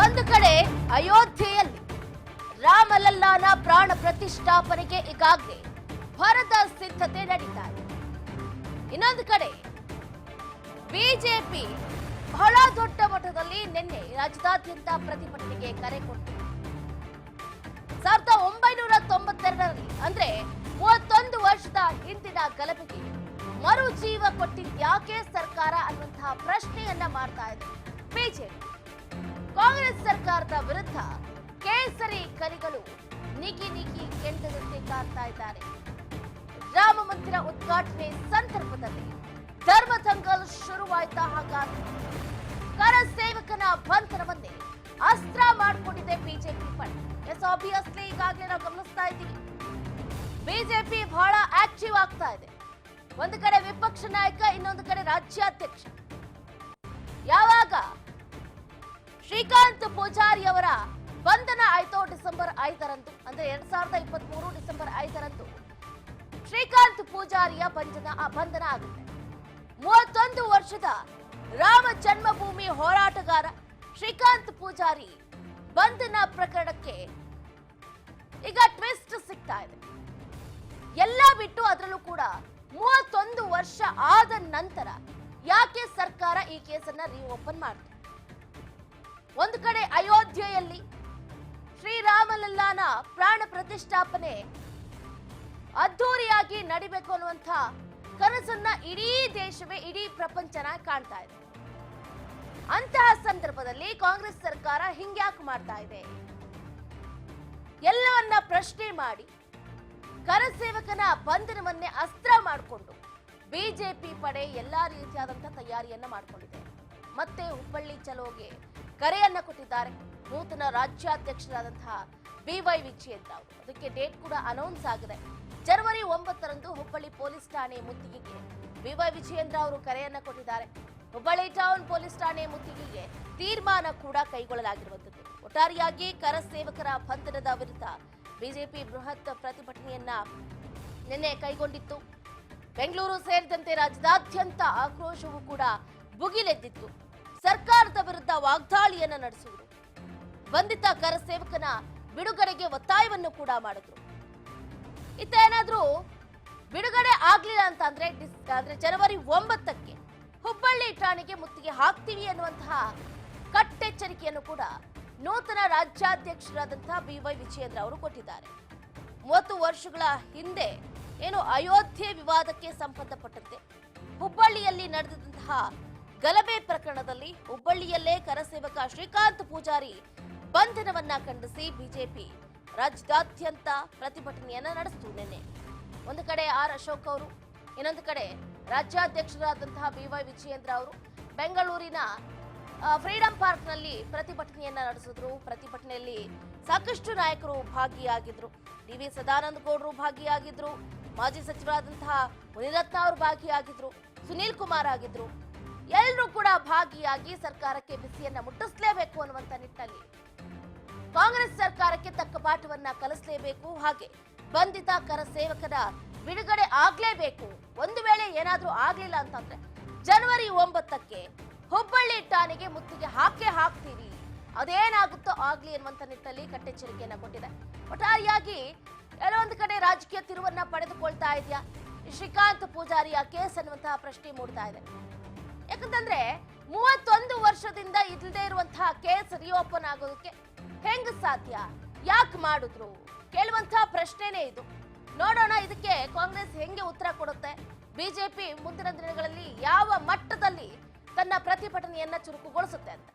ಒಂದು ಕಡೆ ಅಯೋಧ್ಯೆಯಲ್ಲಿ ರಾಮಲಲ್ಲಾನ ಪ್ರಾಣ ಪ್ರತಿಷ್ಠಾಪನೆಗೆ ಈಗಾಗಲೇ ಭರದ ಸಿದ್ಧತೆ ನಡೀತಾ ಇದೆ. ಇನ್ನೊಂದು ಕಡೆ ಬಿಜೆಪಿ ಬಹಳ ದೊಡ್ಡ ಮಟ್ಟದಲ್ಲಿ ನಿನ್ನೆ ರಾಜ್ಯದಾದ್ಯಂತ ಪ್ರತಿಭಟನೆಗೆ ಕರೆ ಕೊಟ್ಟಿದೆ. ಸಾವಿರದ ಒಂಬೈನೂರ ತೊಂಬತ್ತೆರಡರಲ್ಲಿ ಅಂದ್ರೆ ಮೂವತ್ತೊಂದು ವರ್ಷದ ಹಿಂದಿನ ಗಲಭೆಗೆ ಮರು ಜೀವ ಕೊಟ್ಟಿದ್ಯಾಕೆ ಸರ್ಕಾರ ಅನ್ನುವಂತಹ ಪ್ರಶ್ನೆಯನ್ನ ಮಾಡ್ತಾ ಇದೆ ಬಿಜೆಪಿ. ಕಾಂಗ್ರೆಸ್ ಸರ್ಕಾರದ ವಿರುದ್ಧ ಕೇಸರಿ ಕರಿಗಳು ನಿಗಿ ನಿಗಿ ಕೆಂಡದಂತೆ ಕಾರ್ತಾ ಇದ್ದಾರೆ. ರಾಮ ಮಂದಿರ ಉದ್ಘಾಟನೆ ಸಂದರ್ಭದಲ್ಲಿ ಧರ್ಮ ದಂಗಲ್ ಶುರುವಾಯ್ತಾ ಹಾಗಾಗಿ ಕರ ಸೇವಕನ ಬಂಧನವನ್ನೇ ಅಸ್ತ್ರ ಮಾಡಿಕೊಂಡಿದೆ ಬಿಜೆಪಿ ಪಡೆ. ಎಸ್ ಆಬ್ವಿಯಸ್ಲಿ ಈಗಾಗಲೇ ನಾವು ಗಮನಿಸ್ತಾ ಇದ್ದೀವಿ. ಬಿಜೆಪಿ ಬಹಳ ಆಕ್ಟಿವ್ ಆಗ್ತಾ ಇದೆ. ಒಂದು ಕಡೆ ವಿಪಕ್ಷ ನಾಯಕ, ಇನ್ನೊಂದು ಕಡೆ ರಾಜ್ಯಾಧ್ಯಕ್ಷ. ಯಾವಾಗ ಶ್ರೀಕಾಂತ್ ಪೂಜಾರಿ ಅವರ ಬಂಧನ ಆಯ್ತು ಡಿಸೆಂಬರ್ ಐದರಂದು, ಅಂದ್ರೆ ಎರಡ್ ಸಾವಿರದ ಇಪ್ಪತ್ತ್ ಮೂರು ಡಿಸೆಂಬರ್ ಐದರಂದು ಶ್ರೀಕಾಂತ್ ಪೂಜಾರಿಯ ಬಂಧನ ಬಂಧನ ಆಗುತ್ತೆ. ಮೂವತ್ತೊಂದು ವರ್ಷದ ರಾಮ ಜನ್ಮಭೂಮಿ ಹೋರಾಟಗಾರ ಶ್ರೀಕಾಂತ್ ಪೂಜಾರಿ ಬಂಧನ ಪ್ರಕರಣಕ್ಕೆ ಈಗ ಟ್ವಿಸ್ಟ್ ಸಿಗ್ತಾ ಇದೆ. ಎಲ್ಲ ಬಿಟ್ಟು ಅದರಲ್ಲೂ ಕೂಡ ಮೂವತ್ತೊಂದು ವರ್ಷ ಆದ ನಂತರ ಯಾಕೆ ಸರ್ಕಾರ ಈ ಕೇಸನ್ನ ರೀಓಪನ್ ಮಾಡಿತು ಒಂದು ಕಡೆ ಅಯೋಧ್ಯೆಯಲ್ಲಿ ಶ್ರೀರಾಮಲಲ್ಲಾನ ಪ್ರಾಣ ಪ್ರತಿಷ್ಠಾಪನೆ ಅದ್ಧೂರಿಯಾಗಿ ನಡಿಬೇಕು ಅನ್ನುವಂಥ ಕನಸನ್ನ ಇಡೀ ದೇಶವೇ, ಇಡೀ ಪ್ರಪಂಚನ ಕಾಣ್ತಾ ಇದೆ. ಅಂತಹ ಸಂದರ್ಭದಲ್ಲಿ ಕಾಂಗ್ರೆಸ್ ಸರ್ಕಾರ ಹಿಂಗ್ಯಾಕ್ ಮಾಡ್ತಾ ಇದೆ. ಎಲ್ಲವನ್ನ ಪ್ರಶ್ನೆ ಮಾಡಿ ಕರಸೇವಕನ ಬಂಧನವನ್ನೇ ಅಸ್ತ್ರ ಮಾಡಿಕೊಂಡು ಬಿಜೆಪಿ ಪಡೆ ಎಲ್ಲಾ ರೀತಿಯಾದಂತಹ ತಯಾರಿಯನ್ನ ಮಾಡಿಕೊಂಡಿದೆ. ಮತ್ತೆ ಹುಬ್ಬಳ್ಳಿ ಚಲೋಗೆ ಕರೆಯನ್ನ ಕೊಟ್ಟಿದ್ದಾರೆ. ನೂತನ ರಾಜ್ಯಾಧ್ಯಕ್ಷರಾದಂತಹ ಬಿವೈ ವಿಜಯೇಂದ್ರ ಅವರು. ಅದಕ್ಕೆ ಡೇಟ್ ಕೂಡ ಅನೌನ್ಸ್ ಆಗಿದೆ. ಜನವರಿ ಒಂಬತ್ತರಂದು ಹುಬ್ಬಳ್ಳಿ ಪೊಲೀಸ್ ಠಾಣೆ ಮುತ್ತಿಗೆಗೆ ಬಿ ವೈ ವಿಜಯೇಂದ್ರ ಅವರು ಕರೆಯನ್ನ ಕೊಟ್ಟಿದ್ದಾರೆ. ಹುಬ್ಬಳ್ಳಿ ಟೌನ್ ಪೊಲೀಸ್ ಠಾಣೆ ಮುತ್ತಿಗೆಗೆ ತೀರ್ಮಾನ ಕೂಡ ಕೈಗೊಳ್ಳಲಾಗಿರುವಂತದ್ದು ಒಟ್ಟಾರೆಯಾಗಿ ಕರ ಸೇವಕರ ಬಂಧನದ ವಿರುದ್ಧ ಬಿಜೆಪಿ ಬೃಹತ್ ಪ್ರತಿಭಟನೆಯನ್ನ ನಿನ್ನೆ ಕೈಗೊಂಡಿತ್ತು. ಬೆಂಗಳೂರು ಸೇರಿದಂತೆ ರಾಜ್ಯದಾದ್ಯಂತ ಆಕ್ರೋಶವೂ ಕೂಡ ಭುಗಿಲೆದ್ದಿತ್ತು. ಸರ್ಕಾರದ ವಿರುದ್ಧ ವಾಗ್ದಾಳಿಯನ್ನ ನಡೆಸುವುದು. ಬಂಧಿತ ಕರ ಸೇವಕನ ಬಿಡುಗಡೆಗೆ ಒತ್ತಾಯವನ್ನು ಕೂಡ ಮಾಡಿದ್ರು. ಇತ್ತ ಏನಾದ್ರೂ ಬಿಡುಗಡೆ ಆಗ್ಲಿಲ್ಲ ಅಂತ ಅಂದ್ರೆ ಅಂದ್ರೆ ಜನವರಿ ಒಂಬತ್ತಕ್ಕೆ ಹುಬ್ಬಳ್ಳಿ ಠಾಣೆಗೆ ಮುತ್ತಿಗೆ ಹಾಕ್ತೀವಿ ಅನ್ನುವಂತಹ ಕಟ್ಟೆಚ್ಚರಿಕೆಯನ್ನು ಕೂಡ ನೂತನ ರಾಜ್ಯಾಧ್ಯಕ್ಷರಾದಂತಹ ಬಿ ವೈ ವಿಜಯೇಂದ್ರ ಅವರು ಕೊಟ್ಟಿದ್ದಾರೆ. ಮೂವತ್ತು ವರ್ಷಗಳ ಹಿಂದೆ ಏನು ಅಯೋಧ್ಯೆ ವಿವಾದಕ್ಕೆ ಸಂಬಂಧಪಟ್ಟಂತೆ ಹುಬ್ಬಳ್ಳಿಯಲ್ಲಿ ನಡೆದಂತಹ ಗಲಭೆ ಪ್ರಕರಣದಲ್ಲಿ ಹುಬ್ಬಳ್ಳಿಯಲ್ಲೇ ಕರಸೇವಕ ಶ್ರೀಕಾಂತ್ ಪೂಜಾರಿ ಬಂಧನವನ್ನ ಖಂಡಿಸಿ ಬಿಜೆಪಿ ರಾಜ್ಯದಾದ್ಯಂತ ಪ್ರತಿಭಟನೆಯನ್ನ ನಡೆಸಿತು ನಿನ್ನೆ. ಒಂದು ಕಡೆ ಆರ್ ಅಶೋಕ್ ಅವರು, ಇನ್ನೊಂದು ಕಡೆ ರಾಜ್ಯಾಧ್ಯಕ್ಷರಾದಂತಹ ಬಿ ವೈ ವಿಜಯೇಂದ್ರ ಅವರು ಬೆಂಗಳೂರಿನ ಫ್ರೀಡಂ ಪಾರ್ಕ್ನಲ್ಲಿ ಪ್ರತಿಭಟನೆಯನ್ನ ನಡೆಸಿದ್ರು. ಪ್ರತಿಭಟನೆಯಲ್ಲಿ ಸಾಕಷ್ಟು ನಾಯಕರು ಭಾಗಿಯಾಗಿದ್ರು. ಡಿ ವಿ ಸದಾನಂದ ಗೌಡರು ಭಾಗಿಯಾಗಿದ್ರು. ಮಾಜಿ ಸಚಿವರಾದಂತಹ ಮುನಿರತ್ನ ಅವರು ಭಾಗಿಯಾಗಿದ್ರು. ಸುನೀಲ್ ಕುಮಾರ್ ಆಗಿದ್ರು. ಎಲ್ಲರೂ ಕೂಡ ಭಾಗಿಯಾಗಿ ಸರ್ಕಾರಕ್ಕೆ ಬಿಸಿಯನ್ನ ಮುಟ್ಟಿಸಲೇಬೇಕು ಅನ್ನುವಂತ ನಿಟ್ಟಲ್ಲಿ ಕಾಂಗ್ರೆಸ್ ಸರ್ಕಾರಕ್ಕೆ ತಕ್ಕ ಪಾಠವನ್ನ ಕಲಿಸಲೇಬೇಕು. ಹಾಗೆ ಬಂಧಿತ, ಕರ ಸೇವಕರ ಬಿಡುಗಡೆ ಆಗ್ಲೇಬೇಕು. ಒಂದು ವೇಳೆ ಏನಾದ್ರೂ ಆಗ್ಲಿಲ್ಲ ಅಂತಂದ್ರೆ ಜನವರಿ ಒಂಬತ್ತಕ್ಕೆ ಹುಬ್ಬಳ್ಳಿ ಠಾಣೆಗೆ ಮುತ್ತಿಗೆ ಹಾಕೇ ಹಾಕ್ತೀವಿ. ಅದೇನಾಗುತ್ತೋ ಆಗ್ಲಿ ಅನ್ನುವಂತ ನಿಟ್ಟಲ್ಲಿ ಕಟ್ಟೆಚ್ಚರಿಕೆಯನ್ನ ಕೊಟ್ಟಿದೆ. ಒಟ್ಟಾರೆಯಾಗಿ ಕೆಲವೊಂದು ಕಡೆ ರಾಜಕೀಯ ತಿರುವನ್ನ ಪಡೆದುಕೊಳ್ತಾ ಇದೆಯಾ? ಶ್ರೀಕಾಂತ್ ಪೂಜಾರಿಯ ಕೇಸ್ ಅನ್ನುವಂತಹ ಪ್ರಶ್ನೆ ಮೂಡ್ತಾ ಇದೆ. ಯಾಕಂತಂದ್ರೆ ಮೂವತ್ತೊಂದು ವರ್ಷದಿಂದ ಇಲ್ಲದೆ ಇರುವಂತಹ ಕೇಸ್ ರಿಓಪನ್ ಆಗೋದಕ್ಕೆ ಹೆಂಗ್ ಸಾಧ್ಯ? ಯಾಕೆ ಮಾಡಿದ್ರು? ಕೇಳುವಂತಹ ಪ್ರಶ್ನೆನೇ ಇದು. ನೋಡೋಣ ಇದಕ್ಕೆ ಕಾಂಗ್ರೆಸ್ ಹೆಂಗೆ ಉತ್ತರ ಕೊಡುತ್ತೆ? ಬಿಜೆಪಿ ಮುಂದಿನ ದಿನಗಳಲ್ಲಿ ಯಾವ ಮಟ್ಟದಲ್ಲಿ ತನ್ನ ಪ್ರತಿಭಟನೆಯನ್ನ ಚುರುಕುಗೊಳಿಸುತ್ತೆ ಅಂತ.